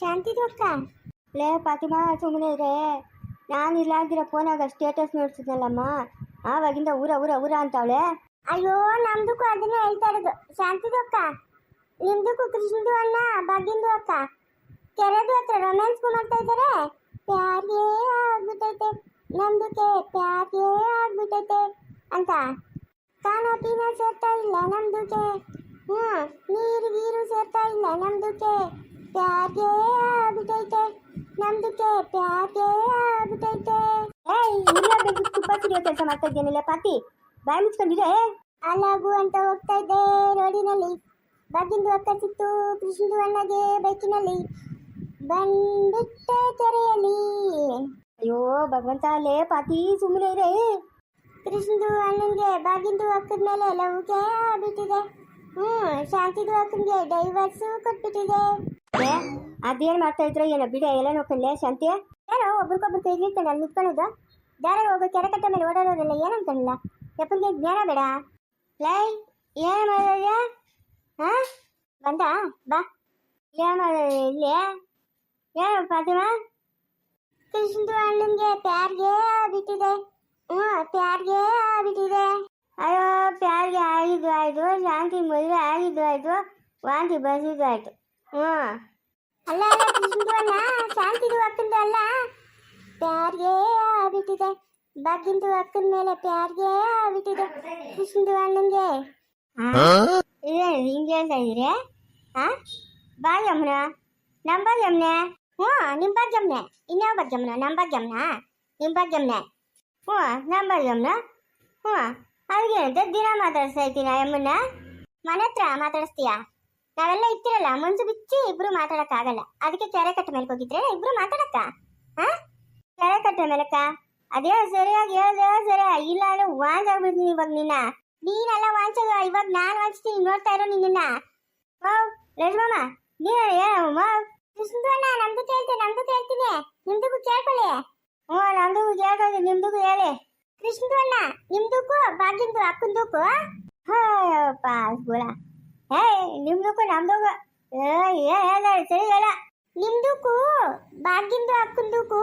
ಶಾಂತಿದು ಅಕ್ಕ ಲೇ ಫಾತಿಮಾ ಸುಮ್ಮನೆ ಇರೇ. ನಾನು ಇಲ್ಲ ಅಂದಿರ ಫೋನಾಗ ಸ್ಟೇಟಸ್ ನೋಡ್ಸಿದ್ನಲ್ಲಮ್ಮ. ಆವಾಗಿಂದ ಊರ ಊರ ಊರ ಅಂತವಳೆ. ಅಯ್ಯೋ ನಮ್ದಕ್ಕೂ ಅದನ್ನೇ ಹೇಳ್ತಾ ಇರೋದು. ಶಾಂತಿದು ಅಕ್ಕ ನಿಮ್ದಕ್ಕೂ ಕೃಷ್ಣದು ಅಣ್ಣ ಭಾಗ್ಯಂದು ಅಕ್ಕ? ಕೆರೆದು ಹತ್ರ ರೊಮ್ಯಾನ್ಸ್ ಮಾಡ್ತಾ ಇದ್ದಾರೆ ಪ್ಯಾರ್ಯೇ ಆಗ್ಬಿಟ್ಟೈತೆ. ನಮ್ದಕ್ಕೆ ಪ್ಯಾರ್ಯೇ ಆಗ್ಬಿಟ್ಟೈತೆ ಅಂತ. ಕಾನ ಪೀನ ಸೇರ್ತಾ ಇಲ್ಲ ನಮ್ದಕ್ಕೆ. ಹ್ಞೂ ನೀರು ಗೀರು ಸೇರ್ತಾ ಇಲ್ಲ ನಮ್ದಕ್ಕೆ. ಪ್ಯಾರ್ಗೆ ಆಗ್ಬಿಟ್ಟೈತೆ. ನಮ್ದಕ್ಕೆ ಪ್ಯಾರ್ಗೆ ಆಗ್ಬಿಟ್ಟೈತೆ. ಏಯ್ ಉರಿಯಬೇಕು ತುಪ್ಪ ಸಿಡಿಯೋ ಕೆಲಸ ಮಾಡ್ತಾ ಇದ್ದೇನಿಲ್ಲ ಪಾತಿ? ಬಾಯಿ ಮುಚ್ಕೊಂಡಿರೇ ಅಲ್ಲಾಗು ಅಂತ ಹೋಗ್ತಾ ಇದ್ದೆ ರೋಡಿನಲ್ಲಿ. ಬಾಗಿಂದು ಅಕ್ಕ ಸಿಕ್ತು ಕೃಷ್ಣದು ಅಣ್ಣಗೆ ಬೈಕಿನಲ್ಲಿ. ಬಂದ್ಬಿಟ್ಟೆ ಕೆರೆಯಲ್ಲಿ ಅಯ್ಯೋ ಭಗವಂತ ಲೇ ಪಾತಿ ಸುಮ್ಮನೆ ಇರೇ. ಕೃಷ್ಣದು ಅಣ್ಣನಿಗೆ ಬಾಗಿಂದು ಅಕ್ಕದ ಮೇಲೆ ಲವ್ಗೆ ಬಿಟ್ಟಿದೆ ಹ್ಞೂ ಶಾಂತಿದು ಅಕ್ಕನಿಗೆ ಡೈವರ್ಸು ಕೊಟ್ಬಿಟ್ಟಿದೆ. ಅದೇನ್ ಮಾಡ್ತಾ ಇದ್ರ ಏನೋ ಬಿಡ, ಎಲ್ಲ ನೋಡ್ಕೊಂಡ್ಲೆ ಶಾಂತಿ ಏನೋ ಒಬ್ರಿಗೊಬ್ರು ಕೈ ಇಟ್ಕೊಂಡು ಅಲ್ಲಿ ನಿಂತ್ಕೊಳ್ಳೋದು. ದಾರ ಹೋಗೋ ಕೆರೆ ಮೇಲೆ ಓಡಾಡೋದೆಲ್ಲ ಏನು ಅನ್ಕೊಂಡಿಲ್ಲ. ಯಪ್ಪನಿಗೆ ಜ್ಞಾನ ಬೇಡ. ಲೈ, ಏನು ಮಾಡಿದ್ಯಾ ಹಾ? ಬಂದ? ಬಾ. ಏನು ಮಾಡಿದ್ಯ ಇಲ್ಲಿ? ಏನು ಫಾತಿಮಾ? ಕೃಷ್ಣದು ಅಣ್ಣನಿಗೆ ಪ್ಯಾರ್ಗೆ ಬಿಟ್ಟಿದೆ ಹ್ಞೂ, ಪ್ಯಾರ್ಗೆ ಬಿಟ್ಟಿದೆ ಅಯ್ಯೋ, ಪ್ಯಾರಿಗೆ ಆಗಿದ್ದು ಆಯಿತು. ಶಾಂತಿ ಮದುವೆ ಆಗಿದ್ದು ಆಯಿತು. ವಾಂತಿ ಬಸಿದ್ದು ಆಯ್ತು. ಹ್ಞೂ. ಅಲ್ಲ ಅಲ್ಲ ಕೃಷ್ಣದು ಅಣ್ಣ ಶಾಂತಿದು ಅಕ್ಕಂದು ಅಲ್ಲ. ಪ್ಯಾರ್ಗೆ ಆಗ್ಬಿಟ್ಟಿದೆ. ಬಗ್ಗಿಂದು ಅಕ್ಕನ ಮೇಲೆ ಪ್ಯಾರ್ಗೆ ಆಗ್ಬಿಟ್ಟಿದೆ. ಕೃಷ್ಣದು ಅಣ್ಣಂಗೆ. ಹಿಂಗೆ ಹೇಳ್ತಾ ಇದ್ದೀರಿ? ಹಾ? ಬಾ ಯಮ್ನ ನಮ್ಮ ಬಾ ಯಮ್ನೆ ಹ್ಞೂ ನಿಮ್ಮ ಭಾಗ್ಯಮ್ನೆ ಇನ್ಯಾವ ಭಾಗ್ಯಮ್ನ ನಮ್ಮ ಭಾಗ್ಯಮ್ನ ನಿಮ್ಮ ಭಾಗ್ಯಮ್ನೆ ಹ್ಞೂ ನಮ್ಮ ಬಾ ಯಮ್ನ ಹ್ಞೂ. ಅದಕ್ಕೇನಂತೆ ದಿನ ಮಾತಾಡಿಸ್ತಾ ಇರ್ತೀನಿ ಯಮ್ಮನ್ನ ಮನೆ ಹತ್ರ ಮಾತಾಡಿಸ್ತೀಯಾ? ನಾವೆಲ್ಲ ಇರ್ತಿರಲ್ಲ ಮುಂಚೆ ಬಿಚ್ಚಿ ಇಬ್ರು ಮಾತಾಡಕ್ಕಾಗಲ್ಲ. ಅದಕ್ಕೆ ಕೆರೆ ಕಟ್ಟ ಮೇಲೆ ಹೋಗಿದ್ರೆ ಇಬ್ರು ಮಾತಾಡಕ್ಕ? ಹಾ? ಕೆರೆ ಕಟ್ಟೆ ಮೇಲಕ್ಕ? ಅದೇ ಸರಿಯಾಗಿ ಹೇಳ್ದೆ ಸರಿ ಇಲ್ಲ ಅಂದ್ರೆ ವಾಂಚ್ ಆಗ್ಬಿಡ್ತೀನಿ ಇವಾಗ ನಿನ್ನ. ನೀನೆಲ್ಲ ವಾಂಚಗ ಇವಾಗ ನಾನು ವಾಂಚ್ತೀನಿ, ನೋಡ್ತಾ ಇರೋ ನಿನ್ನ. ಓ ಲಕ್ಷ್ಮಮ್ಮ ನೀನು ಏನಮ್ಮ ಅಣ್ಣ ನಮ್ದು ಕೇಳ್ತೀನಿ ನಮ್ದು ಕೇಳ್ತೀನಿ. ನಿಮ್ದಕ್ಕೂ ಕೇಳ್ಕೊಳ್ಳಿ. ಹ್ಞೂ, ನಮ್ದಕ್ಕೂ ಕೇಳ್ಕೊಳ್ಳಿ, ನಿಮ್ದಕ್ಕೂ ಹೇಳಿ. ಕೃಷ್ಣದು ಅಣ್ಣ ನಿಮ್ದಕ್ಕೂ ಬಾಗಿಂದು ಅಕ್ಕಂದಕ್ಕೂ? ಹಾಯಪ್ಪ ಗುಳ ಹೇ ನಿಮ್ದಕ್ಕೂ ನಮ್ದಕ್ಕೂ ಏ ಏನು ಸರಿ ಹೇಳ. ನಿಮ್ದಕ್ಕೂ ಬಾಗಿಂದು ಅಕ್ಕಂದಕ್ಕೂ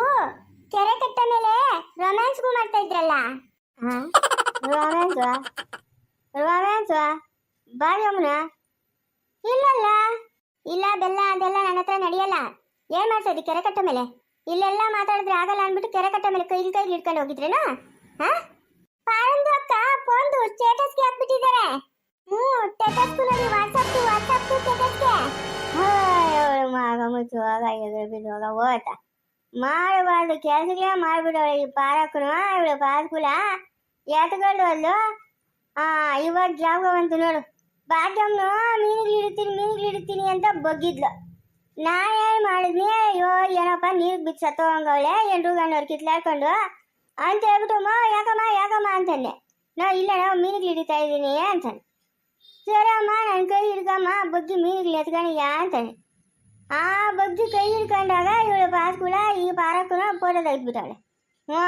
ಕೆರೆ ಕಟ್ಟ ಮೇಲೆ ರೊಮ್ಯಾನ್ಸ್ಗೂ ಮಾಡ್ತಾ ಇದ್ರಲ್ಲ? ರೊಮ್ಯಾನ್ಸ್ ರೊಮ್ಯಾನ್ಸ್ ಬಾಯಮ್ಮನ ಇಲ್ಲಲ್ಲ. ಇಲ್ಲ ಬೆಲ್ಲ ಅದೆಲ್ಲ ನನ್ನ ಹತ್ರ ನಡೆಯಲ್ಲ. ಏನ್ ಮಾಡ್ತಾ ಇದ್ದಿ ಕೆರೆ ಕಟ್ಟ ಮೇಲೆ? ಇಲ್ಲೆಲ್ಲ ಮಾತಾಡಿದ್ರೆ ಆಗಲ್ಲ ಅನ್ಬಿಟ್ಟು ಕೆರೆ ಕಟ್ಟ ಮೇಲೆ ಕೈಲಿ ಕೈಲಿ ಹಿಡ್ಕೊಂಡು ಹೋಗಿದ್ರೇನಾ? ಹಾ? ಪಾರಂದು ಅಕ್ಕ ಫೋನ್ದು ಸ್ಟೇಟಸ್ಗೆ ಹಾಕ್ಬಿಟ್ಟಿದ್ದಾರೆ. ಹ್ಞೂ ಸ್ಟೇಟಸ್ಗೂ ನೋಡಿ ಮಗ ಮುಚ್ಚುವಾಗ ಎದುರು ಬಿಡುವಾಗ ಹೋತ. ಮಾಡಬಾರ್ದು ಕೆಲಸಗಳೇ ಮಾಡ್ಬಿಡವಳು ಈ ಪಾರಕ್ಕನು ಇವಳು ಪಾರ್ಕುಲ. ಎತ್ಕೊಂಡು ಅಲ್ಲು ಆ, ಇವಾಗ ಜಾಗ ಬಂತು ನೋಡು. ಬಾಟಮ್ನು ಮೀನುಗಳು ಮೀನುಗಳಿಡ್ತೀನಿ ಮೀನುಗಳು ಇಡ್ತೀನಿ ಅಂತ ಬಗ್ಗಿದ್ಲು. ನಾ ಏನು ಮಾಡಿದ್ನಿ? ಅಯ್ಯೋ, ಏನಪ್ಪ, ನೀರು ಬಿಟ್ಟು ಸತ್ತೋಗಂಗವಳೆ ಎಂಟ್ರು ಗಂಡವ್ರು ಕಿತ್ಲಾಡ್ಕೊಂಡು. ಅಂತ ಹೇಳ್ಬಿಟ್ಟು ಅಮ್ಮ ಯಾಕಮ್ಮ ಯಾಕಮ್ಮ? ಅಂತಂದೆ. ನಾ ಇಲ್ಲ ನಾವು ಮೀನುಗಳು ಇದ್ದೀನಿ ಅಂತಾನೆ ಸರಮ್ಮ ನನ್ನ ಕೈ ಹಿಡ್ಕಮ್ಮ, ಬಗ್ಗಿ ಮೀನುಗಳು ಎತ್ಕೊಂಡಿದ್ಯಾ ಅಂತಾನೆ. ಆ ಬಗ್ಗಿ ಕೈ ಹಿಡ್ಕೊಂಡಾಗ ಇವಳು ಪಾಸ್ಕುಳ ಈ ಪಾರಕ್ಕುನ ಫೋಟೋ ತೆಗೆದ್ಬಿಟ್ಟಾಳೆ ಹ್ಞೂ,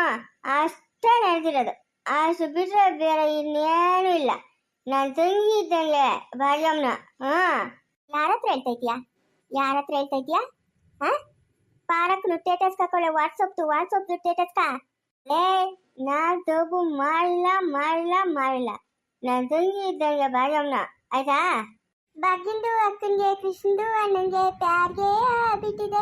ಅಷ್ಟೇ ನಡೆದಿರೋದು ಅಷ್ಟು ಬಿಟ್ಟರೆ ಬೇರೆ ಇನ್ನೇನು ಇಲ್ಲ. ನನ್ನ ತಂಗಿ ಇದ್ದಂಗೆ ಭಾಗ್ಯಮ್ಮನ. ಹ್ಞೂ. ಯಾರ ಹತ್ರ ಹೇಳ್ತಾ ಇದೀಯಾ ಯಾರ ಹತ್ರ ಹೇಳ್ತಾ ಇದೀಯಾ ಹಾ? ಪಾರಕ್ನು ಸ್ಟೇಟಸ್ ಹಾಕೊಳ್ಳೆ ವಾಟ್ಸಪ್ದು ವಾಟ್ಸಪ್ದು ಕಾ? ಲೇ ನಾ ತಪ್ಪು ಮಾಡಲ್ಲ ಮಾಡಲ್ಲ ಮಾಡಲ್ಲ ನನ್ನ ತಂಗಿ ಇದ್ದಂಗೆ ಭಾಗ್ಯಮ್ಮನ ಆಯ್ತಾ ಬಗ್ಗಿಂದು ಅಕ್ಕನ್ಗೆ ಕೃಷ್ಣದು ಅಣ್ಣಂಗೆ ಪ್ಯಾರ್ಗೆ ಬಿಟ್ಟಿದೆ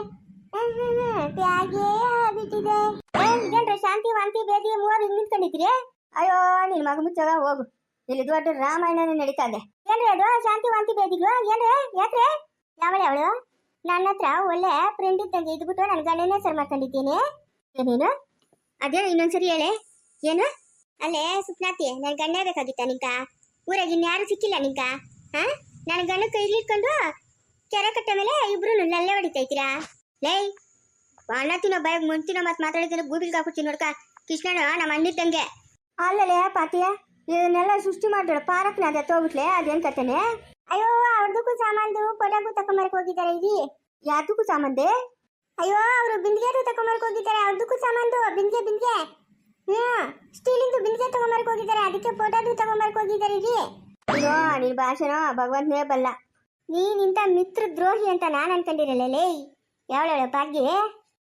ಪ್ಯಾರ್ಗೆ ಬಿಟ್ಟಿದೆ ಏ ಇದೇನ್ರ ಶಾಂತಿ ವಾಂತಿ ಬೇದಿ ಮೂವರು ಹಿಂಗ್ ನಿಂತ್ಕೊಂಡಿದ್ರಿ ಅಯ್ಯೋ ನಿನ್ ಮಗ ಮುಚ್ಚಾಗ ಹೋಗು ಇಲ್ಲಿ ದೊಡ್ಡ ರಾಮಾಯಣನ ನಡೀತಾ ಇದೆ ಏನ್ರಿ ಅದು ಶಾಂತಿ ವಾಂತಿ ಬೇದಿಗಳು ಏನ್ರಿ ಯಾಕ್ರೆ ಯಾವಳೆ ಅವಳು ನನ್ನ ಹತ್ರ ಒಳ್ಳೆ ಫ್ರೆಂಡ್ ಇದ್ದಂಗೆ ಇದ್ಬಿಟ್ಟು ನನ್ನ ಗಂಡನೇ ಸರ್ ಮಾಡ್ಕೊಂಡಿದ್ದೀನಿ ಏನೇನು ಅದೇ ಇನ್ನೊಂದ್ಸರಿ ಹೇಳೆ ಏನು ಅಲ್ಲೇ ಸುಪ್ನಾತಿ ನನ್ ಗಂಡ ಬೇಕಾಗಿತ್ತ ನಿಂಕ? ಊರಾಗ ಇನ್ಯಾರು ಸಿಕ್ಕಿಲ್ಲ ನಿಂಕ? ಹಾ? ನನ್ನ ಗಂಡ ಕೈಲಿ ಇಟ್ಕೊಂಡು ಕೆರೆ ಕಟ್ಟ ಮೇಲೆ ಇಬ್ರು ನಲ್ಲೆ ಹೊಡಿತೈತೀರಾ ಲೇ ಅಣ್ಣ ತಿನ್ನೋ ಬಾಯಿಗೆ ಮುಂತಿನ ಮಾತು ಮಾತಾಡಿದ್ರೆ ಗೂಬಿಲ್ಗೆ ಹಾಕ್ಬಿಡ್ತೀನಿ ನೋಡ್ಕ. ಕೃಷ್ಣನ ನಮ್ಮ ಅಣ್ಣಿದ್ದಂಗೆ. ಅಲ್ಲಲೇ ಪಾತಿಯ ಇದನ್ನೆಲ್ಲ ಸೃಷ್ಟಿ ಮಾಡ್ತಾಳೆ ಪಾರಕ್ನ ಅದೇ ತೋಗ್ಬಿಟ್ಲೆ ಅದೇನ್ ಕತೆನೆ? ಅಯ್ಯೋ ಅವ್ರದಕ್ಕೂ ಸಾಮಾನ್ದು ಕೊಡಗು ತಕೊಂಬರಕ್ ಹೋಗಿದ್ದಾರೆ ಇಲ್ಲಿ ಯಾವ್ದಕ್ಕೂ ಸಾಮಂದೆ ಅಯ್ಯೋ ಅವರು ಬಿಂದಿಗೆ ತಕೊಂಬರಕ್ ಹೋಗಿದ್ದಾರೆ ಅವ್ರದಕ್ಕೂ ಸಾಮಾನ್ದು. ಬಿಂದಿಗೆ ಬಿಂದಿಗೆ. ಸ್ಟೀಲಿಂದು ಬಿಂದಿಗೆ ತಗೊಂಬರಕ್ ಹೋಗಿದ್ದಾರೆ. ಅದಕ್ಕೆ ಫೋಟೋದು ತಗೊಂಬರಕ್ ಹೋಗಿದ್ದಾರೆ ರೀ ಅಯ್ಯೋ ನಿನ್ ಭಾಷೆನೋ ಭಗವಂತನೇ ಬಲ್ಲ. ನೀನಿಂತ ಮಿತ್ರ ದ್ರೋಹಿ ಅಂತ ನಾನು ಅನ್ಕೊಂಡಿರಲ್ಲ, ಲೇ. ಯಾವಳವಳೆ ಭಾಗ್ಯ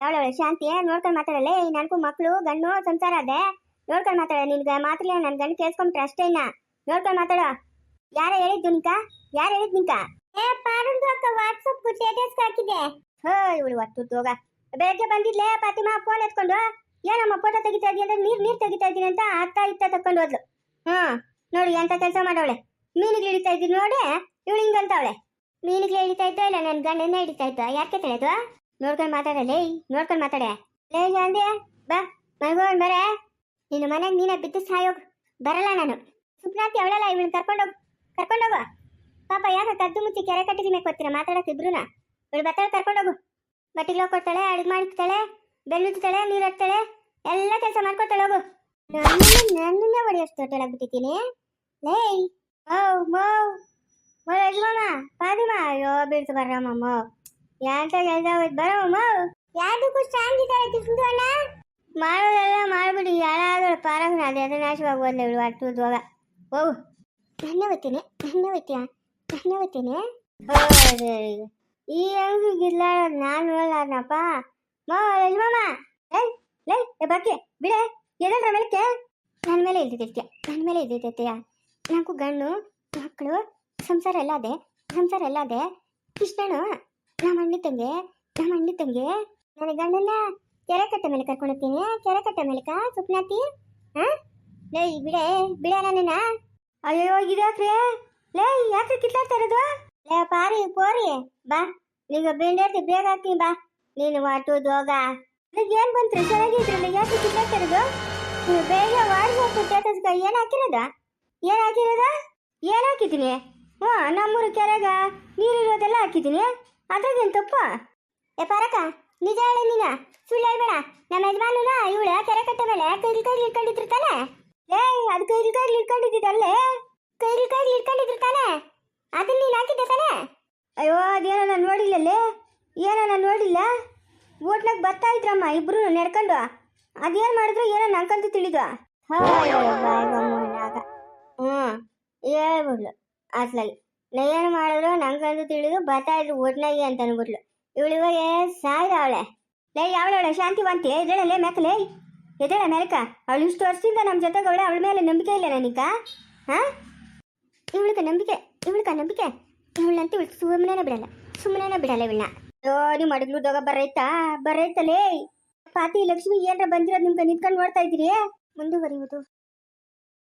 ಯಾವಳವಳ ಶಾಂತಿ? ನೋಡ್ಕೊಂಡು ಮಾತಾಡಲೆ ನನಗೂ ಮಕ್ಕಳು ಗಂಡು, ಸಂಸಾರ ಅದೇ. ನೋಡ್ಕೊಂಡು ಮಾತಾಡ ನಿನ್ಗೆ ಮಾತ್ರ ನನ್ನ ಗಂಡು ಕೇಳಿಸ್ಕೊಂಡ್ರೆ ಅಷ್ಟೇ ಇನ್ನ. ನೋಡ್ಕೊಂಡು ಮಾತಾಡೋ. ಯಾರ ಹೇಳಿದ್ದು ನಿಂಕ ಯಾರು ಹೇಳಿದ್ ನಿಂಕ ಏ, ಪಾರಂದು ಅಕ್ಕ ವಾಟ್ಸಪ್ ಸ್ಟೇಟಸ್ ಹಾಕಿದೆ ಹೋ, ಇವಳು ಒಟ್ಟು ಹೋಗ ಬೆಳಗ್ಗೆ ಬಂದಿದ್ಲೆ, ಫಾತಿಮಾ ಫೋನ್ ಎತ್ಕೊಂಡು ಏನಮ್ಮ ಫೋಟೋ ತೆಗಿತಾ ಇದೀಯ ಅಂದ್ರೆ ನೀರ್ ನೀರ್ ತೆಗಿತಾ ಇದೀನಿ ಅಂತ ಅತ್ತ, ಇತ್ತ ತಕೊಂಡು ಹೋದ್ಲು. ಹ್ಮ್, ನೋಡಿ ಎಂತ ಕೆಲಸ ಮಾಡವಳೆ. ಮೀನಿಗೆ ಹಿಡಿತಾ ಇದ್ದೀನಿ ನೋಡಿ, ಇವಳು ಹಿಂಗಂತವಳೆ ಮೀನಿಗೆ ಹಿಡಿತಾ ಇದ್ದೋ, ಇಲ್ಲ ನನ್ನ ಗಂಡನ ಹಿಡಿತಾ ಇದ್ದೋ? ಯಾಕೆ ತಿಳಿದು ನೋಡ್ಕೊಂಡು ಮಾತಾಡಲೇ ನೋಡ್ಕೊಂಡು ಮಾತಾಡೆ. ಲೇ ಅಂದೆ ಬಾ ಮಲ್ಗೋಣ್ ಬರೇ. ನಿನ್ನ ಮನೆಗೆ ನೀನ ಬಿದ್ದು ಸಾಯೋಗು ಬರಲ್ಲ ನಾನು. ಸುಪ್ನಾತಿ ಅವಳಲ್ಲ, ಇವಳನ್ನ ಕರ್ಕೊಂಡೋಗ್ ಕರ್ಕೊಂಡೋಗ ಪಾಪ ಯಾಕೆ ಕದ್ದು ಮುಚ್ಚಿ ಕೆರೆ ಕಟ್ಟಿಗೆ ಮೇಲೆ ಕೊತ್ತೀರ ಮಾತಾಡಕ್ಕೆ ಇಬ್ರುನ? ಇವಳು ಬತ್ತಾಳೆ ಕರ್ಕೊಂಡೋಗು ಬಟ್ಟಿಗೆ ಕೊಡ್ತಾಳೆ, ಅಡುಗೆ ಮಾಡಿರ್ತಾಳೆ ಬೆಳ್ಳುತ್ತಾಳೆ ನೀರು ಹಾಕ್ತಾಳೆ ಎಲ್ಲ ಕೆಲಸ ಮಾಡ್ಕೊತಾಳೆ ಹೋಗು. ನನ್ನನ್ನೇ ನನ್ನನ್ನೇ ಹೊಡೆಯೋಷ್ಟು ಹೊಟ್ಟೆಲಾಗ್ಬಿಟ್ಟಿದ್ದೀನಿ ಲೇ ಓ ಮೋ. ಮೋ, ಯಜಮಾನ, ಪಾದಿಮ. ಅಯ್ಯೋ ಬೀಳ್ತು ಬರ್ರಮ್ಮ ಯಾಂತ ಕೆಲಸ ಹೋಯ್ತು ಬರಮ್ಮ ಯಾವ್ದಕ್ಕೂ ಸ್ಟ್ರಾಂಗ್ ಇದ್ದಾರೆ ಕಿಸ್ದು ಅಣ್ಣ. ಮಾಡೋದೆಲ್ಲ ಮಾಡ್ಬಿಡಿ. ಯಾರಾದ್ರೂ ಪಾರಗನ ಅದೇ ಅದೇ ಹೋದ್ಲು ಇವಳು ಅಟ್ಟು ಹೋಗ ಹೋಗು. ನನ್ನ ಹೋಗ್ತೀನಿ ನನ್ನ ಹೋಗ್ತೀಯಾ ನನ್ನ ಹೋಗ್ತೀನಿ ಈ ಹೆಂಗ್ ಗಿರ್ಲಾಡೋದು ನಾನು ನೋಡಪ್ಪ ಮೋ, ಯಜಮಾನ. ಲೇ ಏ ಬಾಕಿ ಬಿಡೆ. ಎದಲ್ರ ಮೇಲಕ್ಕೆ? ನನ್ನ ಮೇಲೆ ಇದ್ದಿದ್ದೆ ನನ್ನ ಮೇಲೆ ಇದ್ದಿದ್ದೆಯ ನಾಲ್ಕು ಗಂಡು, ಮಕ್ಕಳು, ಸಂಸಾರ ಎಲ್ಲ ಅದೇ, ಸಂಸಾರ ಎಲ್ಲ ಅದೇ. ಕೃಷ್ಣನು ನಮ್ಮ ತಂಗೆ, ನಮ್ಮ ಅಣ್ಣ ತಂಗೆ. ನನ್ನ ಗಂಡನ್ನ ಕೆರೆ ಕಟ್ಟೆ ಮೇಲೆ ಕರ್ಕೊಂಡೋಗ್ತೀನಿ ಕೆರೆ ಕಟ್ಟೆ ಮೇಲಕ ಸುಪ್ನಾತಿ. ಹಾ ಲೇ, ಬಿಡೆ ಬಿಡೆ ನನ್ನ. ಅಯ್ಯೋ, ಇದ್ಯಾಕ್ರಿ? ಲೇ ಯಾಕೆ ಕಿತ್ತಾಡ್ತಾ ಇರೋದು? ಲೇ, ಪಾರಿ, ಪೋರಿ. ಬಾ ನಿಂಗೆ ಬೆಂಡೇರ್ತಿ ಬೇಗ ಹಾಕ್ತೀನಿ, ಬಾ. ನೀನು ವಾಟು ದೋಗ ಏನ್ ಬಂತ್ರಿ ಚೆನ್ನಾಗಿದ್ರಲ್ಲ ಯಾಕೆ ಕಿತ್ಲಾಡ್ತಾ ಇರೋದು ನೀವು ಬೇಗ ವಾಟ್ಸಪ್ ಸ್ಟೇಟಸ್ಗೆ ಏನ್ ಹಾಕಿರೋದ? ಏನ್ ಹಾಕಿರೋದ? ಏನ್ ಹಾಕಿದ್ದೀನಿ? ಹ್ಞೂ ನಮ್ಮೂರು ಕೆರೆಗ ನೀರಿರೋದೆಲ್ಲ ಹಾಕಿದ್ದೀನಿ. ಅದ್ರಾಗೇನು ತಪ್ಪ? ಏ, ಪಾರಕ, ನಿಜ ಹೇಳಿ ನೀನ. ಸುಳ್ಳು ಹೇಳ್ಬೇಡ. ನಮ್ಮ ಯಜಮಾನುನ ಇವಳ ಕೆರೆ ಕಟ್ಟೆ ಮೇಲೆ ಕೈಲಿ ಕೈಲಿ ಇಟ್ಕೊಂಡಿರ್ತಾನೆ ಏ ಅದು ಕೈಲಿ ಕೈಲಿ ಇಟ್ಕೊಂಡಿದ್ದಲ್ಲೇ ಕೈಲಿ ಕೈಲಿ ಇಟ್ಕೊಂಡಿದ್ರು ತಾನೆ? ಅದನ್ನ ನೀನು ಹಾಕಿದ್ದೆ ತಾನೆ? ಅಯ್ಯೋ, ಅದೇನೋ ನಾನು ನೋಡಿಲ್ಲಲ್ಲೇ? ಏನೋ ನಾನು ನೋಡಿಲ್ಲ? ಊಟ್ನಾಗ ಬರ್ತಾ ಇದ್ರಮ್ಮ, ಇಬ್ರು ನಡ್ಕೊಂಡು. ಅದೇನು ಮಾಡಿದ್ರು ಏನೋ ನಂಗಂತೂ ತಿಳಿದು. ಹ್ಞೂ ಹೇಳ್ಬಿಡ್ಲು ಅಸ್ಲಾಗಿ, ನಾ ಏನು ಮಾಡಿದ್ರು ನಂಗಂತೂ ತಿಳಿದು ಬರ್ತಾ ಇದ್ರು ಊಟ್ನಾಗಿ ಅಂತ ಅನ್ಬಿಟ್ಲು. ಇವಳು ಇವಾಗ ಸಾಯ್ದವಳೆ ಲೇ ಶಾಂತಿ ಶಾಂತಿವಂತಿ ಎದ್ದೇಳಲೇ ಮೆಕ್ಕಲೇ ಎದ್ದೇಳ ಮೆಲಕ ಅವಳು ಇಷ್ಟು ವರ್ಷದಿಂದ ನಮ್ಮ ಜೊತೆಗೆ ಅವಳೆ, ಅವಳ ಮೇಲೆ ನಂಬಿಕೆ ಇಲ್ಲ ನನಗ ಹಾ? ಇವಳಿಗೆ ನಂಬಿಕೆ ಇವಳಿಗೆ ನಂಬಿಕೆ. ಇವಳಂತೂ ಇವಳು ಸುಮ್ಮನೆ ಬಿಡಲ್ಲ ಸುಮ್ಮನೆ ಬಿಡಲ್ಲ ಇವಳನ್ನ. ಅಯ್ಯೋ ನೀವು ಮಡಗ್ಲುದಾಗ ಬರೈತಾ? ಬರೈತಲೇ. ಪಾತಿ ಲಕ್ಷ್ಮಿ ಏನ್ರ ಬಂದಿರೋದು ನಿಮ್ಗೆ ನಿಂತ್ಕೊಂಡು ನೋಡ್ತಾ ಇದ್ದೀರಿ ಮುಂದುವರಿಯುವುದು.